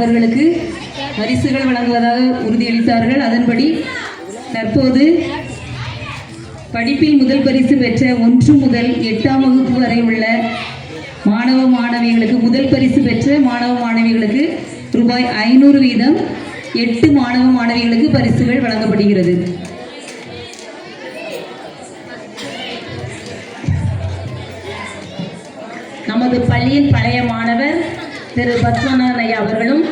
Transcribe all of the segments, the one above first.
அவர்களுக்கு பரிசுகள் வழங்குவதாக உறுதியளித்தார்கள். அதன்படி தற்போது படிப்பில் முதல் பரிசு பெற்ற ஒன்று முதல் எட்டாம் வகுப்பு வரை உள்ள மாணவ மாணவிகளுக்கு முதல் பரிசு பெற்ற மாணவ மாணவிகளுக்கு ரூபாய் ஐநூறு வீதம் எட்டு மாணவ மாணவிகளுக்கு பரிசுகள் வழங்கப்படுகிறது. நமது பள்ளியின் பழைய மாணவர் திரு பத்மநாதன் ஐயா அவர்களும்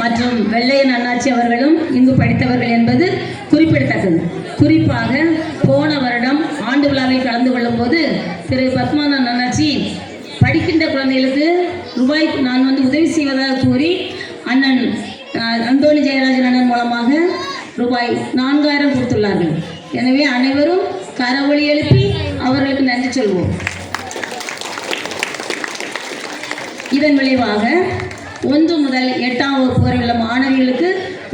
மற்றும் வெள்ளையன் அண்ணாச்சி அவர்களும் இங்கு படித்தவர்கள் என்பது குறிப்பிடத்தக்கது. குறிப்பாக போன வருடம் ஆண்டு விழாவில் கலந்து கொள்ளும்போது திரு பத்மநாதன் அண்ணாச்சி படிக்கின்ற குழந்தைகளுக்கு ரூபாய் நான் வந்து உதவி செய்வதாக கூறி அண்ணன் அந்தோணி ஜெயராஜன் அண்ணன் மூலமாக ரூபாய் நான்காயிரம் கொடுத்துள்ளார்கள். எனவே அனைவரும் கரவொலி எழுப்பி அவர்களுக்கு நன்றி சொல்வோம். இதன் விளைவாக ஒன்று முதல் எட்டாம் வகுப்பு வரை உள்ள மாணவிகளுக்கு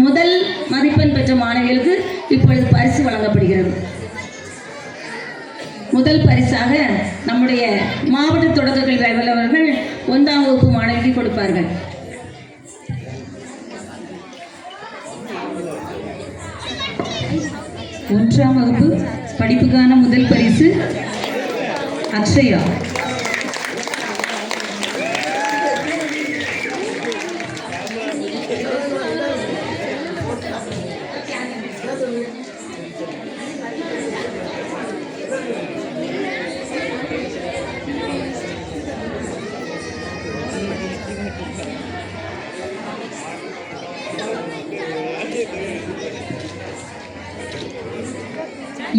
முதல் மதிப்பெண் பெற்ற மாணவிகளுக்கு இப்பொழுது பரிசு வழங்கப்படுகிறது. முதல் பரிசாக நம்முடைய மாவட்ட தொடக்க கல்வி அவர்கள் ஒன்றாம் வகுப்பு மாணவிக்கு கொடுப்பார்கள். ஒன்றாம் வகுப்பு படிப்புக்கான முதல் பரிசு அக்ஷயா.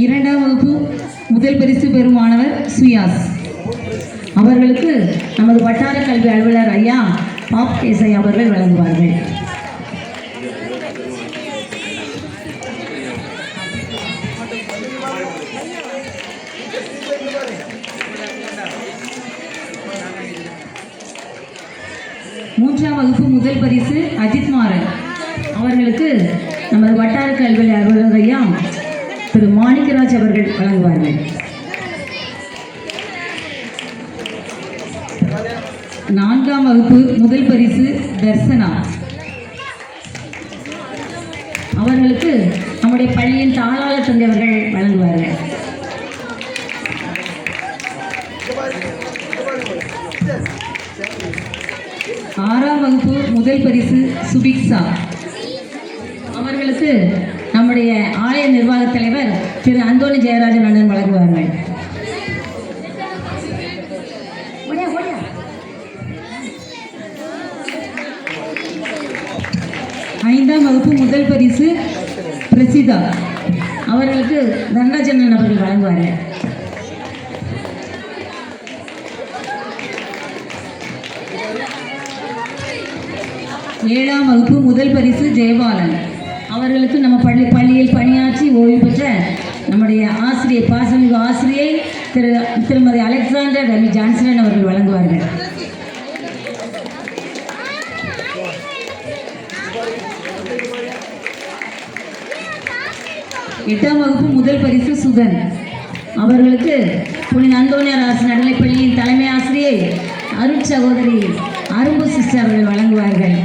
இரண்டாம் வகுப்பு முதல் பரிசு பெறும் மாணவர் சுயாஸ். அவர்களுக்கு நமது வட்டார கல்வி அலுவலர் ஐயா பாப் கேசை அவர்கள் வழங்குவார்கள். அவர்கள் வழங்குவார்கள். நான்காம் வகுப்பு முதல் பரிசு தர்சனா. அவர்களுக்கு நம்முடைய பள்ளியின் தாளாளர் தந்தை அவர்கள் வழங்குவார்கள். ஆறாம் வகுப்பு முதல் பரிசு சுபிக்ஸா அவர்களுக்கு நம்முடைய ஆலய நிர்வாகத் தலைவர் திரு அந்தோணி ஜெயராஜன் அண்ணன் வழங்குவார்கள். ஐந்தாம் வகுப்பு முதல் பரிசு பிரசிதா. அவர்களுக்கு தனராஜன் அவர்கள் வழங்குவார்கள் ஏழாம் வகுப்பு முதல் பரிசு ஜெயபாலன். அவர்களுக்கு நம்ம பள்ளி பள்ளியில் பணியாற்றி ஓய்வு பெற்ற நம்முடைய ஆசிரியர் பாசமிகு ஆசிரியை திரு திருமதி அலெக்சாண்டர் ரவி ஜான்சன் அவர்கள் வழங்குவார்கள். எட்டாம் வகுப்பு முதல் பரிசு சுதன். அவர்களுக்கு புனித அந்தோனியார் அரசு நடுநிலைப்பள்ளியின் தலைமை ஆசிரியை அருட் சகோதரி அரும்பு சிஸ்டர் அவர்கள் வழங்குவார்கள்.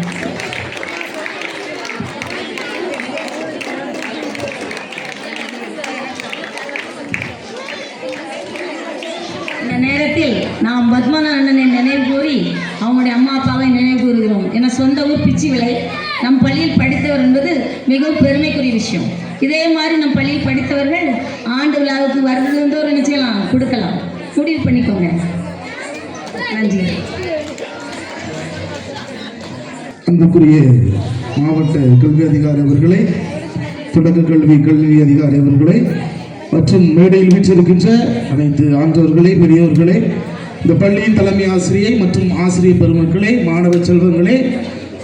திருச்சிவிலை நம் பள்ளியில் படித்தவர் என்பது மிகவும் பெருமைக்குரிய விஷயம். இதே மாதிரி நம் பள்ளியில் படித்தவர்கள் ஆண்டு விழாவுக்கு வருது வந்து ஒரு நிச்சயம் கொடுக்கலாம். முடிவு பண்ணிக்கோங்க. நன்றி. அன்புக்குரிய மாவட்ட கல்வி அதிகாரி அவர்களை தொடக்க கல்வி கல்வி அதிகாரி அவர்களை மற்றும் மேடையில் வீற்றிருக்கின்ற அனைத்து ஆன்றவர்களே பெரியவர்களே இந்த பள்ளியின் தலைமை ஆசிரியை மற்றும் ஆசிரியர் பெருமக்களே மாணவ செல்வங்களே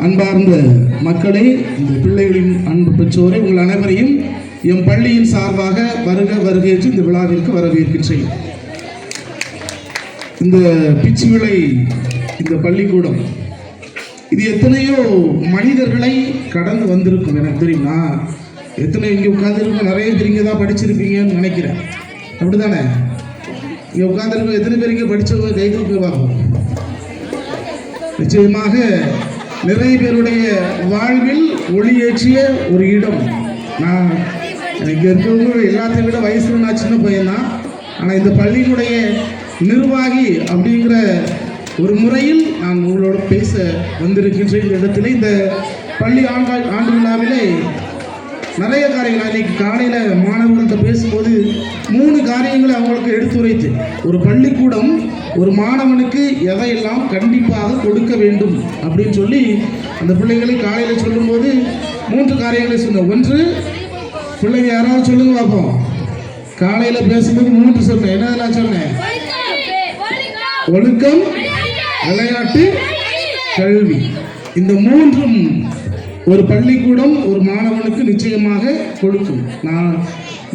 அன்பார்ந்த மக்களை இந்த பிள்ளைகளின் அன்பு பெற்றோரை உங்கள் அனைவரையும் எம் பள்ளியின் சார்பாக வருக வருகேற்று இந்த விழாவிற்கு வரவேற்கின்றேன். இந்த பிச்சு விளை இந்த பள்ளிக்கூடம் இது எத்தனையோ மனிதர்களை கடந்து வந்திருக்கும் எனக்கு தெரியுமா? எத்தனை இங்கே உட்காந்துருக்கோம் நிறைய பேர் இங்கே தான் படிச்சிருப்பீங்கன்னு நினைக்கிறேன். அப்படிதானே இங்கே உட்காந்துருக்கோம் எத்தனை பேர் இங்கே படித்தவங்க கைது நிச்சயமாக நிறைய பேருடைய ஒளி ஏற்றிய ஒரு இடம். நான் இங்கே இருக்கிறவங்க எல்லாத்தையும் விட வயசுல நான் சின்ன பையன்தான். ஆனால் இந்த பள்ளியினுடைய நிர்வாகி அப்படிங்கிற ஒரு முறையில் நான் உங்களோட பேச வந்திருக்கின்ற இந்த இடத்துல இந்த பள்ளி ஆண்டா ஆண்டு விழாவிலே நிறைய காரியங்கள் அன்னைக்கு காலையில் மாணவர்கள்ட்ட பேசும்போது மூணு காரியங்களை அவங்களுக்கு எடுத்துரைத்து ஒரு பள்ளிக்கூடம் ஒரு மாணவனுக்கு எதையெல்லாம் கண்டிப்பாக கொடுக்க வேண்டும் அப்படின்னு சொல்லி அந்த பிள்ளைகளை காலையில் சொல்லும்போது மூன்று காரியங்களை சொன்னோம் ஒன்று பிள்ளைங்க யாராவது சொல்லுங்க பார்ப்போம் காலையில் பேசும்போது மூன்று சொன்னேன். என்னதெல்லாம் சொன்னேன்? ஒழுக்கம் விளையாட்டு கல்வி. இந்த மூன்றும் ஒரு பள்ளிக்கூடம் ஒரு மாணவனுக்கு நிச்சயமாக கொடுக்கும். நான்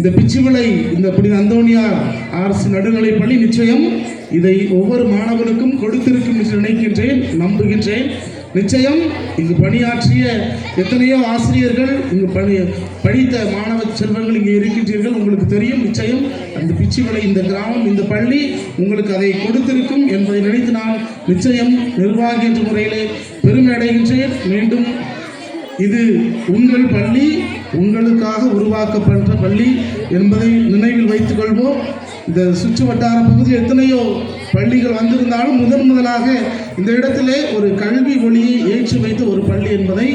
இந்த பிச்சுவிளை இந்த புனித அந்தோனியார் அரசு நடுநிலை பள்ளி நிச்சயம் இதை ஒவ்வொரு மாணவனுக்கும் கொடுத்திருக்கும் என்று நினைக்கின்றேன் நம்புகின்றேன். நிச்சயம் இங்கு பணியாற்றிய எத்தனையோ ஆசிரியர்கள் இங்கு பணி படித்த மாணவ செல்வங்கள் இங்கே இருக்கின்றீர்கள் உங்களுக்கு தெரியும் நிச்சயம் அந்த பிச்சுமலை இந்த கிராமம் இந்த பள்ளி உங்களுக்கு அதை கொடுத்திருக்கும் என்பதை நினைத்து நான் நிச்சயம் நிர்வாகி என்ற முறையிலே பெருமை அடைகின்றேன். மீண்டும் இது உங்கள் பள்ளி உங்களுக்காக உருவாக்கப்பட்ட பள்ளி என்பதை நினைவில் வைத்துக் கொள்வோம் இந்த சுற்று வட்டார பகுதியில் எத்தனையோ பள்ளிகள் வந்திருந்தாலும் முதன் முதலாக இந்த இடத்திலே ஒரு கல்வி ஒளியை ஏற்றி வைத்த ஒரு பள்ளி என்பதை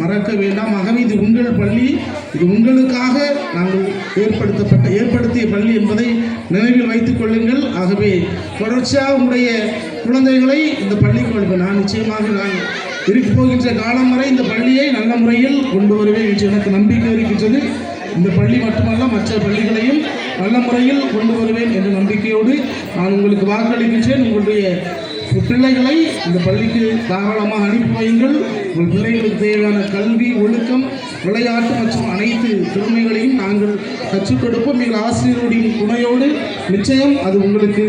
மறக்க வேண்டாம். ஆகவே இது உங்கள் பள்ளி இது உங்களுக்காக நாங்கள் ஏற்படுத்தப்பட்ட ஏற்படுத்திய பள்ளி என்பதை நினைவில் வைத்துக் கொள்ளுங்கள். ஆகவே தொடர்ச்சியாக உங்களுடைய குழந்தைகளை இந்த பள்ளிக்கு நான் நிச்சயமாக நான் இருக்க போகின்ற காலம் வரை இந்த பள்ளியை நல்ல முறையில் கொண்டு வருவேன் என்று எனக்கு நம்பிக்கை இருக்கின்றது. இந்த பள்ளி மட்டுமல்ல மற்ற பள்ளிகளையும் நல்ல முறையில் கொண்டு வருவேன் என்ற நம்பிக்கையோடு நான் உங்களுக்கு வாக்களிக்கின்றேன். உங்களுடைய பிள்ளைகளை இந்த பள்ளிக்கு தாராளமாக அனுப்பி வையுங்கள். உங்கள் பிள்ளைகளுக்கு தேவையான கல்வி ஒழுக்கம் விளையாட்டு மற்றும் அனைத்து திறமைகளையும் நாங்கள் கற்றுக் கொடுப்போம். எங்கள் ஆசிரியருடைய துணையோடு நிச்சயம் அது உங்களுக்கு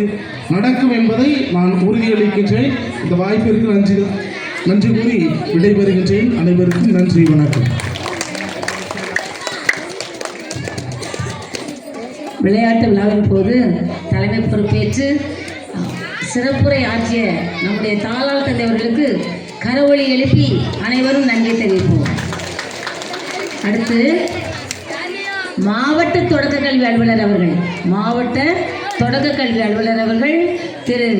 நடக்கும் என்பதை நான் உறுதியளிக்கின்றேன். இந்த வாய்ப்பிற்கு நன்றி. நன்றி கூறி விடைபெறுகின்றேன். அனைவருக்கும் நன்றி வணக்கம். விளையாட்டு விழாவின் போது தலைமை பொறுப்பேற்று சிறப்புரை ஆற்றிய நம்முடைய தாளாள் தந்தையவர்களுக்கு கரவொலி எழுப்பி அனைவரும் நன்றி தெரிவிப்போம். அடுத்து மாவட்ட தொடக்க கல்வி அலுவலர் அவர்கள் மாவட்ட தொடக்க கல்வி அலுவலர் அவர்கள் திரு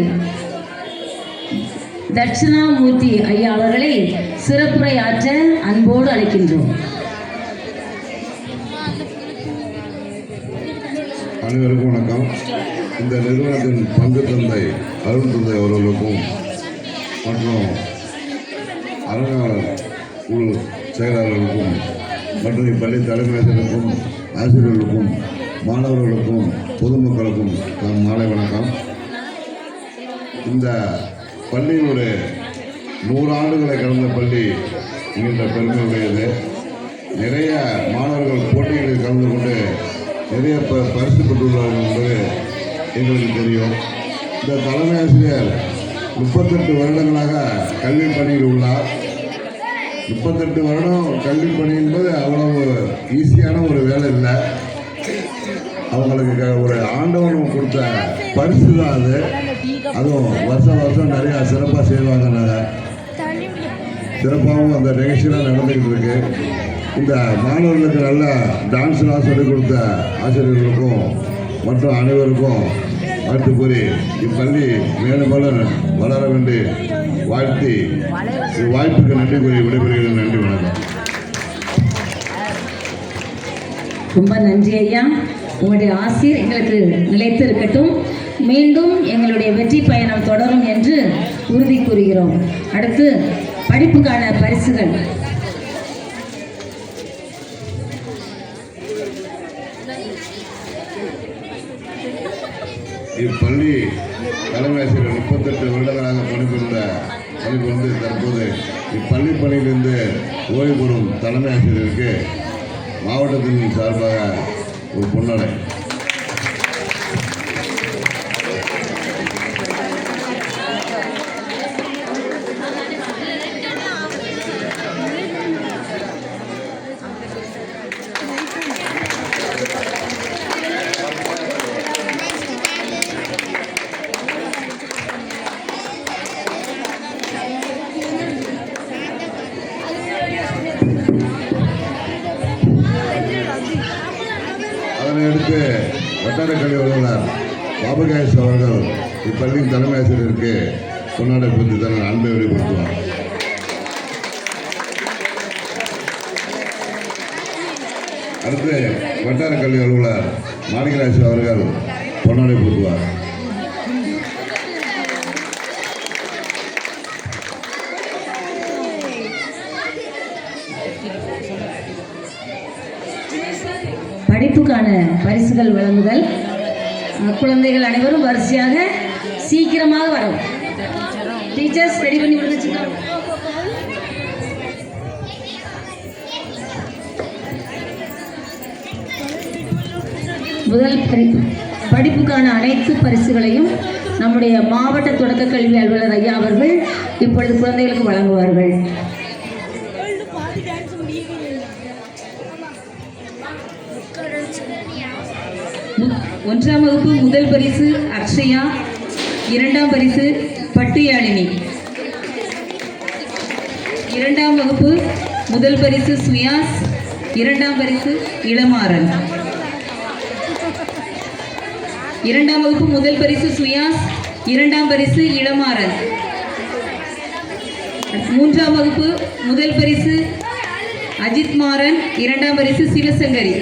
தட்சிணாமூர்த்தி ஐயா அவர்களை சிறப்புரையாற்ற அன்போடு அழைக்கின்றோம். அனைவருக்கும் வணக்கம். இந்த நிறுவனத்தின் பங்கு தந்தை அருண் தந்தை அவர்களுக்கும் மற்றும் அரங்காவலர் குழு செயலாளர்களுக்கும் மற்றும் இப்பள்ளி தலைமையாசிரியருக்கும் ஆசிரியர்களுக்கும் மாணவர்களுக்கும் பொதுமக்களுக்கும் நான் மாலை வணக்கம். இந்த பள்ளியினுடைய ஒரு நூறு ஆண்டுகளை கடந்த பள்ளி என்கின்ற பெருமையுடையது நிறைய மாணவர்கள் போட்டிகளில் கலந்து கொண்டு நிறைய ப பரிசு பெற்றுள்ளார்கள் என்பது எங்களுக்கு தெரியும். இந்த தலைமை ஆசிரியர் முப்பத்தெட்டு வருடங்களாக கல்வி பணியில் உள்ளார். முப்பத்தெட்டு வருடம் கல்வி பணி என்பது அவ்வளவு ஈஸியான ஒரு வேலை இல்லை. அவங்களுக்கு ஒரு ஆண்டவன் கொடுத்த பரிசு தான் அது. அதுவும் வருஷம் வருஷம் நிறையா சிறப்பாக செய்வாங்க நாங்கள் சிறப்பாகவும் அந்த நிகழ்ச்சியெலாம் நடந்துக்கிட்டு இருக்கு. இந்த மாணவர்களுக்கு நல்ல டான்ஸ்லாம் சொல்லிக் கொடுத்த ஆசிரியர்களுக்கும் மற்றும் அனைவருக்கும் வாழ்த்து கூறி இப்பள்ளி மேலும் மேலும் வளர வேண்டி வாழ்த்தி வாய்ப்புக்கு நன்றி கூறி விடைபெறுகிறேன். நன்றி வணக்கம். ரொம்ப நன்றி ஐயா. உங்களுடைய ஆசிரியர் எங்களுக்கு நிலைத்து இருக்கட்டும் மீண்டும் எங்களுடைய வெற்றி பயணம் தொடரும் என்று உறுதி கூறுகிறோம். அடுத்து படிப்புக்கான பரிசுகள். இப்பள்ளி தலைமையாசிரியர் முப்பத்தெட்டு வருடங்களாக பணிபுரிந்த பணிபுரிந்து தற்போது இப்பள்ளி பணியிலிருந்து ஓய்வு பெறும் தலைமை ஆசிரியருக்கு மாவட்டத்தின் சார்பாக ஒரு பொன்னடை. அடுத்து வட்டார கல்வி அலுவலர் மாணிகராஜ் அவர்கள் பொன்னாடை போட்டுவார். படிப்புக்கான பரிசுகள் வழங்குதல். குழந்தைகள் அனைவரும் வரிசையாக சீக்கிரமாக வரும். டீச்சர்ஸ் ரெடி பண்ணி விடுங்க சீக்கிரம் முதல் பரி படிப்புக்கான அனைத்து பரிசுகளையும் நம்முடைய மாவட்ட தொடக்க கல்வி அலுவலர் ஐயா அவர்கள் இப்பொழுது குழந்தைகளுக்கு வழங்குவார்கள். ஒன்றாம் வகுப்பு முதல் பரிசு அக்ஷயா இரண்டாம் பரிசு பட்டுயாழினி இரண்டாம் வகுப்பு முதல் பரிசு சுயாஸ் இரண்டாம் பரிசு இளமாறன். இரண்டாம் வகுப்பு முதல் பரிசு சுயாஸ் இரண்டாம் பரிசு இளமாறன். மூன்றாம் வகுப்பு முதல் பரிசு அஜித் மாறன் இரண்டாம் பரிசு சிவசங்கரி.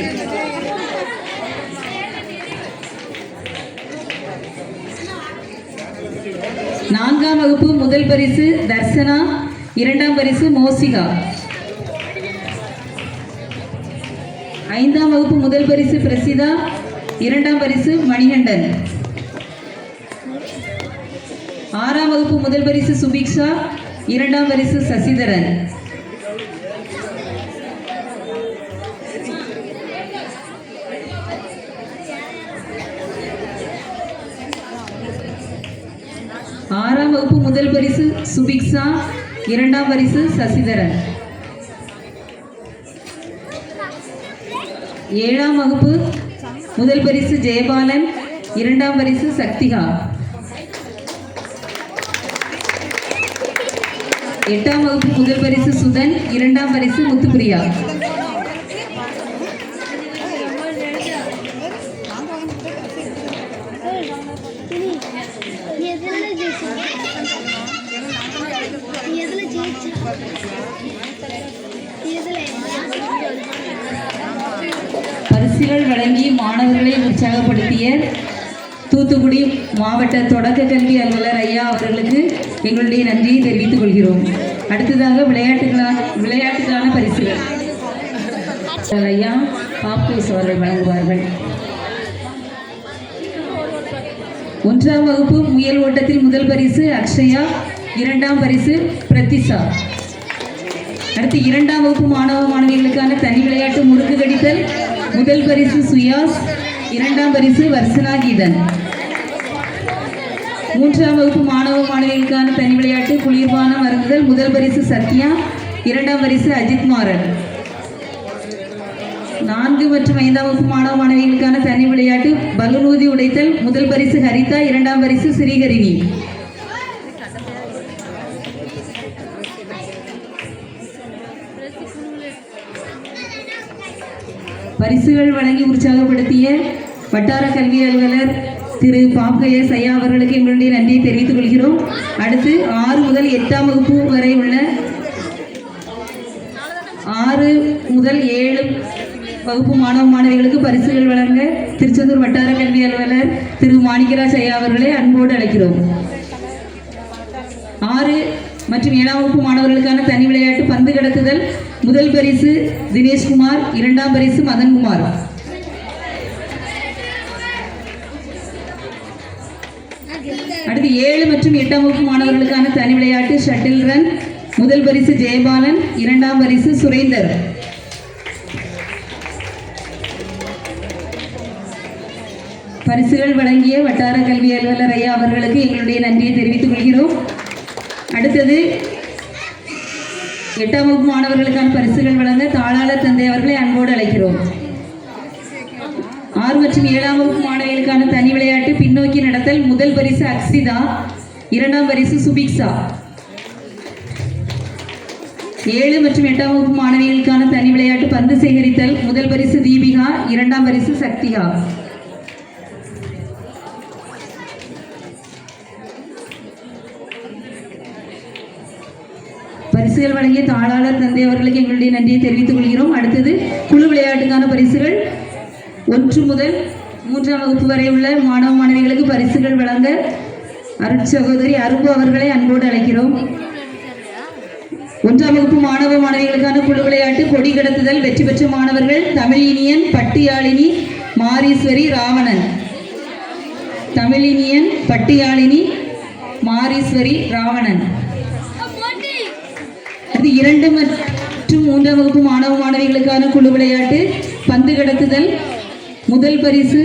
நான்காம் வகுப்பு முதல் பரிசு தர்சனா இரண்டாம் பரிசு மோசிகா. ஐந்தாம் வகுப்பு முதல் பரிசு பிரசிதா இரண்டாம் பரிசு மணிகண்டன். ஆறாம் வகுப்பு முதல் பரிசு சுபிக்ஷா இரண்டாம் பரிசு சசிதரன். ஆறாம் வகுப்பு முதல் பரிசு சுபிக்ஷா இரண்டாம் பரிசு சசிதரன். ஏழாம் வகுப்பு முதல் பரிசு ஜெயபாலன் இரண்டாம் பரிசு சக்திகா. எட்டாம் வகுப்பு முதல் பரிசு சுதன் இரண்டாம் பரிசு முத்துப்பிரியா. எதுல மாணவர்களை உற்சாகப்படுத்திய தூத்துக்குடி மாவட்ட தொடக்க கல்வி அலுவலர் ஐயா அவர்களுக்கு எங்களுடைய நன்றியை தெரிவித்துக் கொள்கிறோம். அடுத்ததாக விளையாட்டுகளான விளையாட்டுக்கான பரிசுகள் ஐயா பாப்கேஸ் அவர்கள் வழங்குவார்கள். ஒன்றாம் வகுப்பு முயல் ஓட்டத்தில் முதல் பரிசு அக்ஷயா இரண்டாம் பரிசு பிரதிஷா அடுத்து இரண்டாம் வகுப்பு மாணவ மாணவிகளுக்கான தனி விளையாட்டு முதல் பரிசு சுயாஸ் இரண்டாம் பரிசு வர்சனா கீதன். மூன்றாம் வகுப்பு மாணவ மாணவிகளுக்கான தனி விளையாட்டு குளிர்பான அருந்துதல் முதல் பரிசு சத்யா இரண்டாம் பரிசு அஜித் மாறன். நான்கு மற்றும் ஐந்தாம் வகுப்பு மாணவ மாணவிகளுக்கான தனி விளையாட்டு பலூனூதி உடைத்தல் முதல் பரிசு ஹரிதா இரண்டாம் பரிசு ஸ்ரீஹரிணி. பரிசுகள் வழங்கி உற்சாகப்படுத்திய வட்டார கல்வி அலுவலர் திரு பாப்பைய சையா அவர்களுக்கு எங்களுடைய நன்றியை தெரிவித்துக் கொள்கிறோம். அடுத்து ஆறு முதல் எட்டாம் வகுப்பு வரை உள்ள ஆறு முதல் ஏழு வகுப்பு மாணவ மாணவிகளுக்கு பரிசுகள் வழங்க திருச்செந்தூர் வட்டார கல்வி அலுவலர் திரு மாணிக்கராஜ் ஐயா அவர்களை அன்போடு அழைக்கிறோம். ஆறு மற்றும் ஏழாம் வகுப்பு மாணவர்களுக்கான தனி விளையாட்டு பந்து கடத்துதல் முதல் பரிசு தினேஷ்குமார் இரண்டாம் பரிசு மதன்குமார். அடுத்து ஏழு மற்றும் எட்டாம் வகுப்பு மாணவர்களுக்கான தனி விளையாட்டு ஷட்டில் ரன். முதல் பரிசு ஜெயபாலன் இரண்டாம் பரிசு சுரேந்தர். பரிசுகள் வழங்கிய வட்டார கல்வி அலுவலர் ஐயா அவர்களுக்கு எங்களுடைய நன்றியை தெரிவித்துக் கொள்கிறோம். அடுத்தது எட்டாம் வகுப்பு மாணவர்களுக்கான பரிசுகள் வழங்க தாளாளர் தந்தை அவர்களை அன்போடு அழைக்கிறோம். ஆறு மற்றும் ஏழாம் வகுப்பு மாணவிகளுக்கான தனி விளையாட்டு பின்னோக்கி நடத்தல் முதல் பரிசு அக்ஸிதா இரண்டாம் பரிசு சுபிக்ஸா ஏழு மற்றும் எட்டாம் வகுப்பு மாணவிகளுக்கான தனி விளையாட்டு பந்து சேகரித்தல் முதல் பரிசு தீபிகா இரண்டாம் பரிசு சக்திகா. பரிசுகள் வழங்கிய தாளாளர் தந்தை அவர்களுக்கு எங்களுடைய நன்றியை தெரிவித்துக் கொள்கிறோம். அடுத்தது குழு விளையாட்டுக்கான பரிசுகள். ஒன்று முதல் மூன்றாம் வகுப்பு வரை உள்ள மாணவ மாணவிகளுக்கு பரிசுகள் வழங்க அருட்சகோதரி அரும்பு அவர்களை அன்போடு அழைக்கிறோம். ஒன்றாம் வகுப்பு மாணவ மாணவிகளுக்கான குழு விளையாட்டு கொடி கடத்துதல் வெற்றி பெற்ற மாணவர்கள் தமிழினியன் பட்டியாளினி மாரீஸ்வரி ராவணன். தமிழினியன் பட்டியாளினி மாரீஸ்வரி ராவணன். இரண்டு மற்றும் மூன்றாம் வகுப்பு மாணவ மாணவிகளுக்கான குழு விளையாட்டு பந்து கடத்துதல் முதல் பரிசு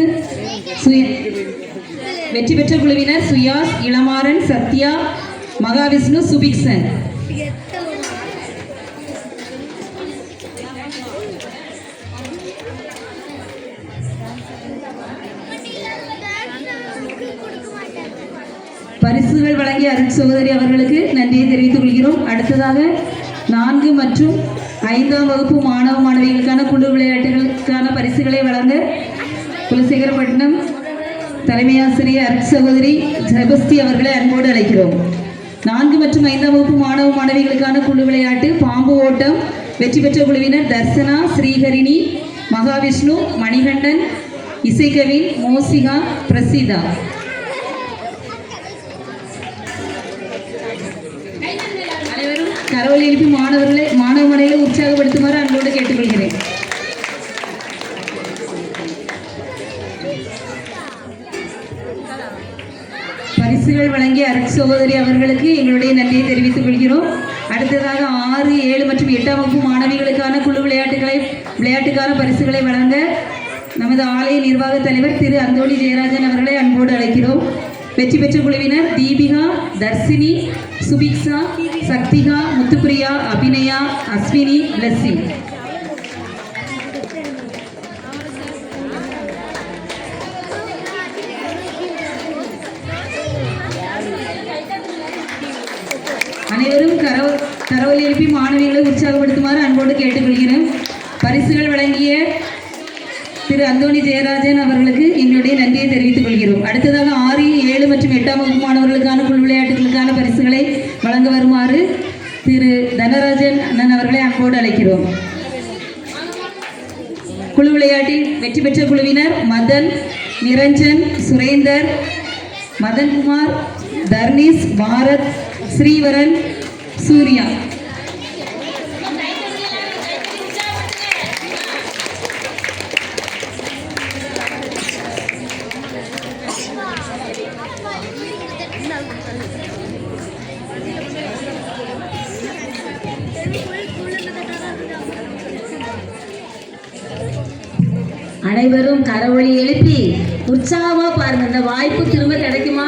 வெற்றி பெற்ற குழுவினர் சுயாஸ் இளமாறன் சத்யா மகாவிஷ்ணு சுபிக்சன் பரிசுகள் வழங்கிய அருண் சகோதரி அவர்களுக்கு நன்றியை தெரிவித்துக் கொள்கிறோம். அடுத்ததாக நான்கு மற்றும் ஐந்தாம் வகுப்பு மாணவ மாணவிகளுக்கான குழு விளையாட்டுகளுக்கான பரிசுகளை வழங்க குலசேகரப்பட்டினம் தலைமையாசிரியர் அருட் சகோதரி ஜெபஸ்தி அவர்களை அன்போடு அழைக்கிறோம். நான்கு மற்றும் ஐந்தாம் வகுப்பு மாணவ மாணவிகளுக்கான குழு விளையாட்டு பாம்பு ஓட்டம் வெற்றி பெற்ற குழுவினர் தர்சனா ஸ்ரீஹரிணி மகாவிஷ்ணு மணிகண்டன் இசைக்கவின் மோசிகா பிரசீதா அனைவரும் கரவொலி எழுப்பி மாணவர்களை மாணவ மனையில உற்சாகப்படுத்துமாறு அன்போடு கேட்டுக்கொள்கிறேன். பரிசுகள் வழங்கிய அரசு சகோதரி அவர்களுக்கு எங்களுடைய நன்றியை தெரிவித்துக் கொள்கிறோம். அடுத்ததாக ஆறு ஏழு மற்றும் எட்டாம் வகுப்பு மாணவிகளுக்கான குழு விளையாட்டுகளை விளையாட்டுக்கான பரிசுகளை வழங்க நமது ஆலய நிர்வாக தலைவர் திரு அந்தோணி ஜெயராஜன் அவர்களை அன்போடு அழைக்கிறோம். வெற்றி பெற்ற குழுவினர் தீபிகா தர்சினி சுபிக்ஷா சக்திகா முத்துப்பிரியா அபிநயா அஸ்வினி பிளஸ்ஸிங் அனைவரும் கரவ கரவல் எழுப்பி மாணவிகளை உற்சாகப்படுத்துமாறு அன்போடு கேட்டுக்கொள்கிறேன். பரிசு அந்தோணி ஜெயராஜன் அவர்களுக்கு எங்களுடைய நன்றியை தெரிவித்துக் கொள்கிறோம். அடுத்ததாக ஆறு ஏழு மற்றும் எட்டாம் வகுப்பு மாணவர்களுக்கான குழு விளையாட்டுகளுக்கான பரிசுகளை வழங்க வருமாறு திரு தனராஜன் அண்ணன் அவர்களை அன்போடு அழைக்கிறோம். குழு விளையாட்டில் வெற்றி பெற்ற குழுவினர் மதன் நிரஞ்சன் சுரேந்தர் மதன்குமார் தர்னீஸ் பாரத் ஸ்ரீவரன் சூர்யா. அனைவரும் கரவொலி எழுப்பி உற்சாகமா பாருங்க. இந்த வாய்ப்பு திரும்ப கிடைக்குமா?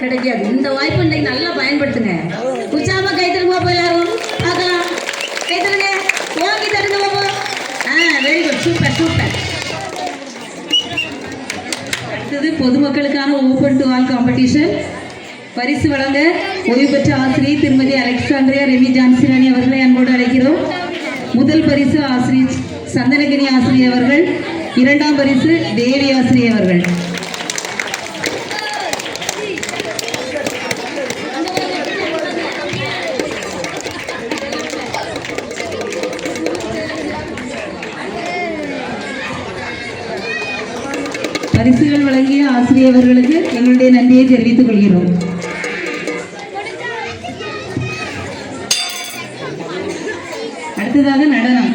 கிடைக்காது. இந்த வாய்ப்பு இன்னைக்கு நல்லா பயன்படுத்துங்க. உற்சாகமா கை தருங்க பாப்போம் எல்லாரும். பார்க்கலாம். கை தருங்க. ஓங்கி தருங்க பாப்போம் ஆ வெரி குட் சூப்பர் சூப்பர் அடுத்தது பொதுமக்களுக்கான ஓபன் டு ஆல் காம்படிஷன் பரிசு வழங்க ஓய்வு பெற்ற ஆசிரியர் திருமதி அலெக்சாண்ட்ரியா ரெமி ஜான்சிராணி அவர்களை அன்போடு அழைக்கிறோம். முதல் பரிசு ஆசிரியர் சந்தனகிரி ஆசிரியர் அவர்கள் இரண்டாம் பரிசு தேவி ஆசிரியர் அவர்கள். பரிசுகள் வழங்கிய ஆசிரியர்களுக்கு எங்களுடைய நன்றியை தெரிவித்துக் கொள்கிறோம். அடுத்ததாக நடனம்.